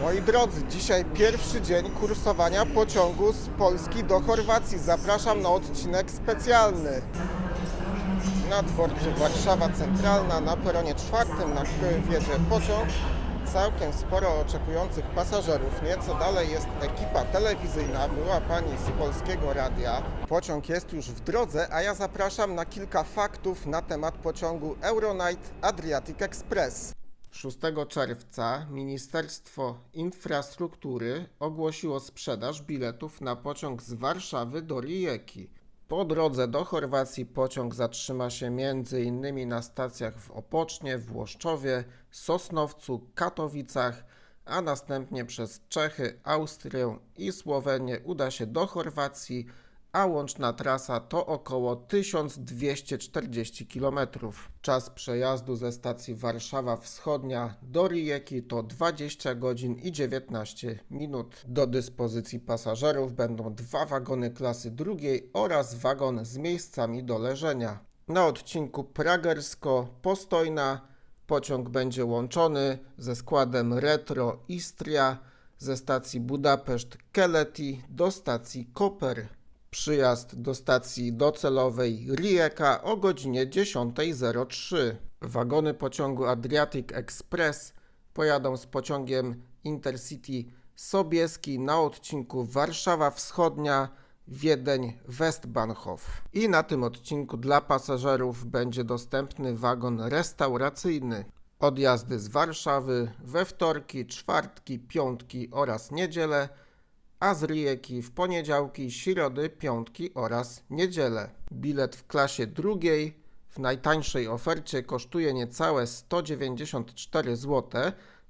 Moi drodzy, dzisiaj pierwszy dzień kursowania pociągu z Polski do Chorwacji. Zapraszam na odcinek specjalny. Na dworcu Warszawa Centralna, na peronie czwartym, na który wjedzie pociąg. Całkiem sporo oczekujących pasażerów. Nieco dalej jest ekipa telewizyjna, była pani z Polskiego Radia. Pociąg jest już w drodze, a ja zapraszam na kilka faktów na temat pociągu Euronight Adriatic Express. 6 czerwca Ministerstwo Infrastruktury ogłosiło sprzedaż biletów na pociąg z Warszawy do Rijeki. Po drodze do Chorwacji pociąg zatrzyma się m.in. na stacjach w Opocznie, Włoszczowie, Sosnowcu, Katowicach, a następnie przez Czechy, Austrię i Słowenię uda się do Chorwacji, a łączna trasa to około 1240 km. Czas przejazdu ze stacji Warszawa Wschodnia do Rijeki to 20 godzin i 19 minut. Do dyspozycji pasażerów będą dwa wagony klasy drugiej oraz wagon z miejscami do leżenia. Na odcinku Pragersko-Postojna pociąg będzie łączony ze składem Retro Istria ze stacji Budapeszt Keleti do stacji Koper. Przyjazd do stacji docelowej Rijeka o godzinie 10.03. Wagony pociągu Adriatic Express pojadą z pociągiem Intercity Sobieski na odcinku Warszawa Wschodnia Wiedeń Westbahnhof. I na tym odcinku dla pasażerów będzie dostępny wagon restauracyjny. Odjazdy z Warszawy we wtorki, czwartki, piątki oraz niedzielę a z Rijeki w poniedziałki, środy, piątki oraz niedzielę. Bilet w klasie drugiej w najtańszej ofercie kosztuje niecałe 194 zł,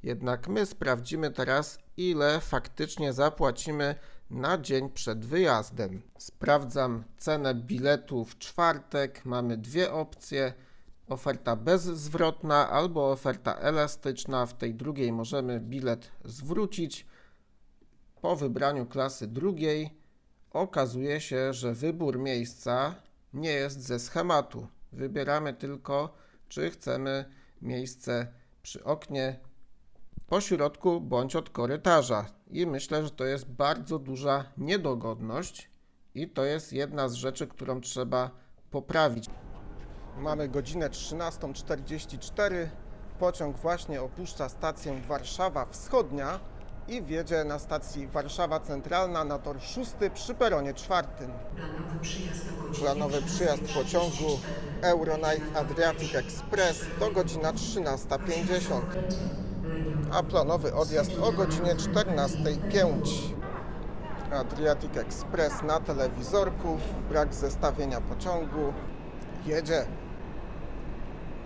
jednak my sprawdzimy teraz, ile faktycznie zapłacimy na dzień przed wyjazdem. Sprawdzam cenę biletu w czwartek. Mamy dwie opcje. Oferta bezzwrotna albo oferta elastyczna. W tej drugiej możemy bilet zwrócić po wybraniu klasy drugiej okazuje się, że wybór miejsca nie jest ze schematu. Wybieramy tylko, czy chcemy miejsce przy oknie, po środku bądź od korytarza. I myślę, że to jest bardzo duża niedogodność i to jest jedna z rzeczy, którą trzeba poprawić. Mamy godzinę 13.44. Pociąg właśnie opuszcza stację Warszawa Wschodnia i wjedzie na stacji Warszawa Centralna na tor 6 przy peronie czwartym. Planowy przyjazd o godzinie Planowy przyjazd pociągu Euronight Adriatic Express to godzina 13.50, a planowy odjazd o godzinie 14.05. Adriatic Express na telewizorku, brak zestawienia pociągu, jedzie.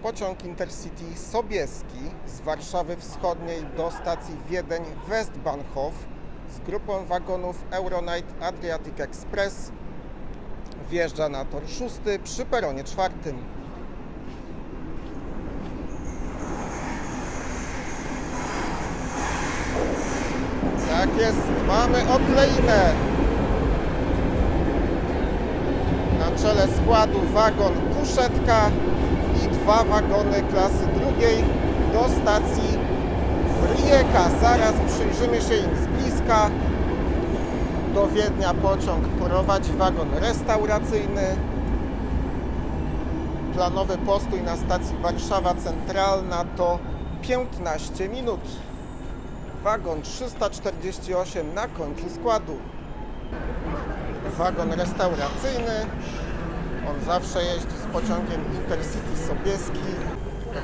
Pociąg Intercity Sobieski z Warszawy Wschodniej do stacji Wiedeń Westbahnhof z grupą wagonów Euronight Adriatic Express wjeżdża na tor 6 przy peronie czwartym. Tak jest, mamy okleinę. Na czele składu wagon kuszetka dwa wagony klasy drugiej do stacji Rijeka. Zaraz przyjrzymy się im z bliska. Do Wiednia pociąg prowadzi wagon restauracyjny. Planowy postój na stacji Warszawa Centralna to 15 minut. Wagon 348 na końcu składu. Wagon restauracyjny. On zawsze jeździ pociągiem Intercity Sobieski.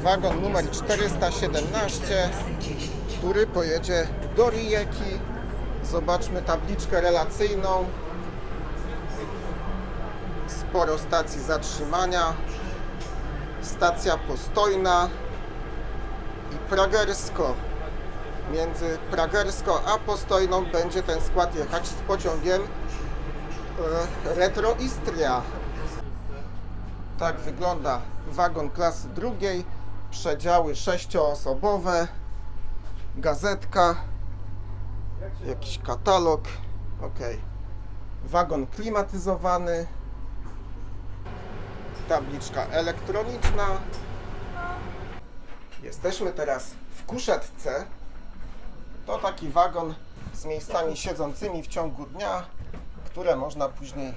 Wagon numer 417, który pojedzie do Rijeki. Zobaczmy tabliczkę relacyjną. Sporo stacji zatrzymania. Stacja Postojna i Pragersko. Między Pragersko a Postojną będzie ten skład jechać z pociągiem e, Retro Istria. Tak wygląda wagon klasy drugiej. Przedziały sześcioosobowe. Gazetka. Jakiś katalog. Ok. Wagon klimatyzowany. Tabliczka elektroniczna. Jesteśmy teraz w kuszetce. To taki wagon z miejscami siedzącymi w ciągu dnia, które można później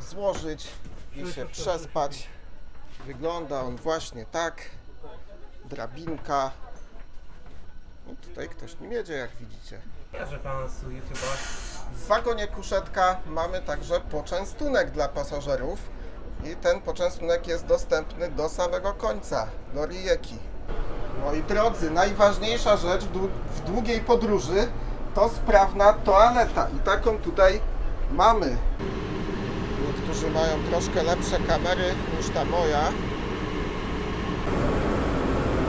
złożyć i się przespać. Wygląda on właśnie tak. Drabinka. I tutaj ktoś nim jedzie, jak widzicie. Kojarzę pana z YouTube'a. W wagonie kuszetka mamy także poczęstunek dla pasażerów i ten poczęstunek jest dostępny do samego końca, do Rijeki. Moi drodzy, najważniejsza rzecz w długiej podróży to sprawna toaleta i taką tutaj mamy. Niektórzy mają troszkę lepsze kamery niż ta moja.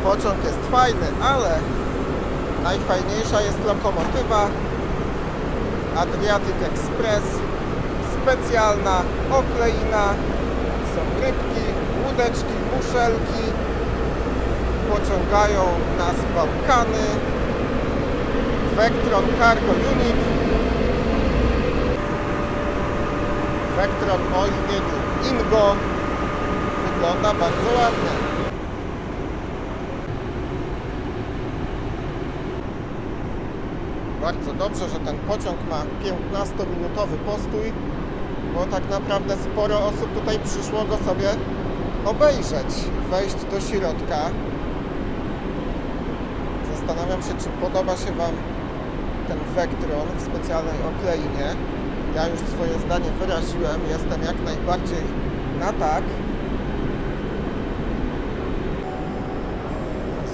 Pociąg jest fajny, ale najfajniejsza jest lokomotywa, Adriatic Express, specjalna okleina, są rybki, łódeczki, muszelki, pociągają nas Bałkany, Vectron Cargo Unit, Vectron o imieniu Ingo, wygląda bardzo ładnie. Bardzo dobrze, że ten pociąg ma 15-minutowy postój, bo tak naprawdę sporo osób tutaj przyszło go sobie obejrzeć, wejść do środka. Zastanawiam się, czy podoba się Wam ten Vectron w specjalnej okleinie. Ja już swoje zdanie wyraziłem, jestem jak najbardziej na tak.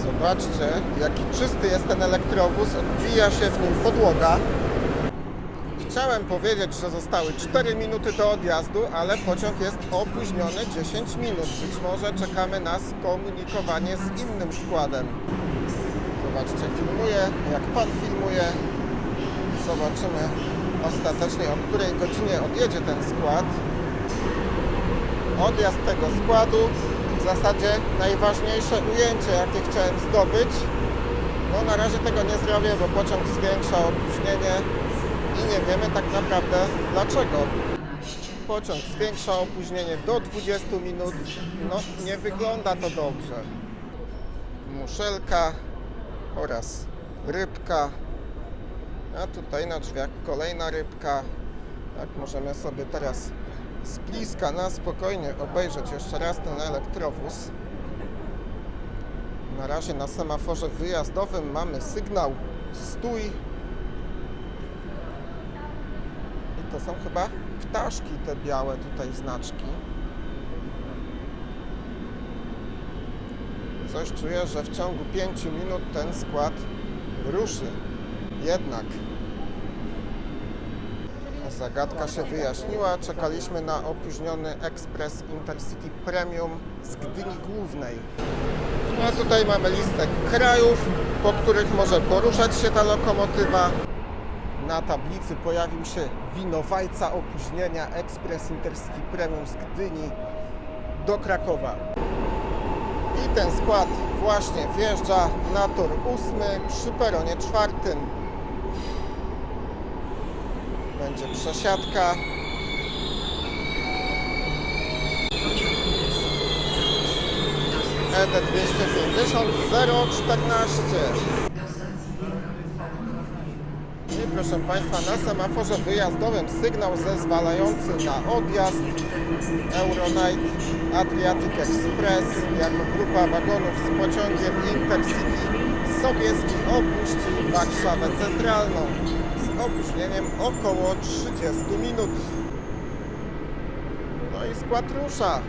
Zobaczcie, jaki czysty jest ten elektrowóz, odbija się w nim podłoga. Chciałem powiedzieć, że zostały 4 minuty do odjazdu, ale pociąg jest opóźniony 10 minut. Być może czekamy na skomunikowanie z innym składem. Zobaczcie, filmuję, jak Pan filmuje. Zobaczymy ostatecznie, o której godzinie odjedzie ten skład. Odjazd tego składu w zasadzie najważniejsze ujęcie, jakie chciałem zdobyć. No na razie tego nie zrobię, bo pociąg zwiększa opóźnienie i nie wiemy tak naprawdę dlaczego. Pociąg zwiększa opóźnienie do 20 minut. No nie wygląda to dobrze. Muszelka oraz rybka. A tutaj na drzwiach kolejna rybka. Tak możemy sobie teraz z bliska na spokojnie obejrzeć jeszcze raz ten elektrowóz. Na razie na semaforze wyjazdowym mamy sygnał stój. I to są chyba ptaszki te białe tutaj znaczki. Coś czuję, że w ciągu 5 minut ten skład ruszy. Jednak Zagadka się wyjaśniła. Czekaliśmy na opóźniony ekspres Intercity Premium z Gdyni Głównej. A tutaj mamy listę krajów, po których może poruszać się ta lokomotywa. Na tablicy pojawił się winowajca opóźnienia ekspres Intercity Premium z Gdyni do Krakowa. I ten skład właśnie wjeżdża na tor ósmy przy peronie czwartym będzie przesiadka. ED 250 014. I proszę Państwa, na semaforze wyjazdowym sygnał zezwalający na odjazd Euronight Adriatic Express jako grupa wagonów z pociągiem Intercity Sobieski opuści Warszawę Centralną opóźnieniem około 30 minut. No i skład rusza.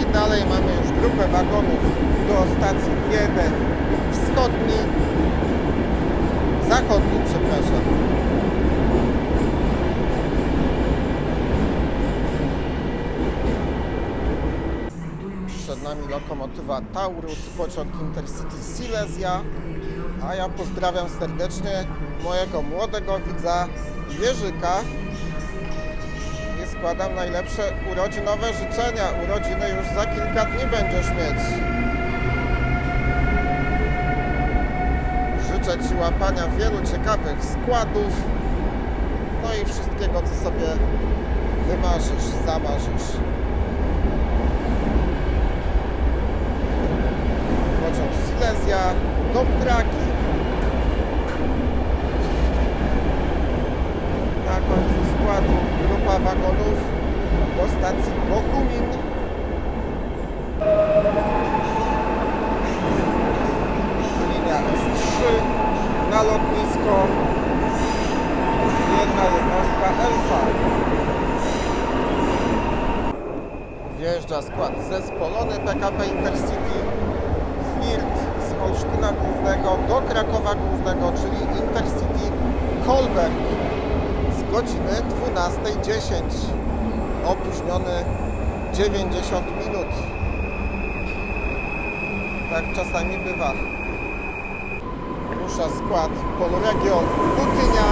I dalej mamy już grupę wagonów do stacji 1 wschodni, zachodni, przepraszam. Znajdują się Przed nami lokomotywa Taurus, pociąg Intercity Silesia. A ja pozdrawiam serdecznie mojego młodego widza Jerzyka i składam najlepsze urodzinowe życzenia. Urodziny już za kilka dni będziesz mieć. Życzę Ci łapania wielu ciekawych składów, no i wszystkiego, co sobie wymarzysz, zamarzysz. Pociąg z Silesia do Pragi. Na końcu składu grupa wagonów do stacji Bogumin. Linia S3 na lotnisko. Jedna jednostka Elfa. Wjeżdża skład zespolony PKP Intercity Głównego do Krakowa Głównego, czyli Intercity Kolberg z godziny 12.10. Opóźniony 90 minut. Tak czasami bywa. Rusza skład Polregio Butynia.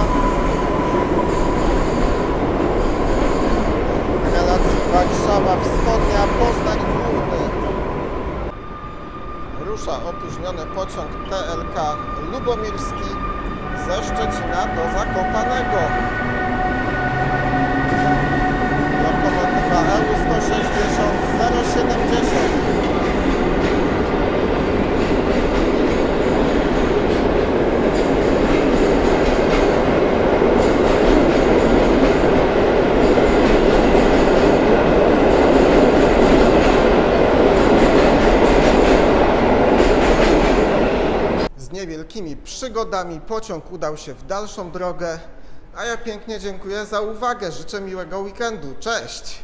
W relacji Warszawa Wschodnia, Poznań Główny. Rusza opóźniony pociąg TLK Lubomirski ze Szczecina do Zakopanego. Przygodami pociąg udał się w dalszą drogę, a ja pięknie dziękuję za uwagę. Życzę miłego weekendu. Cześć!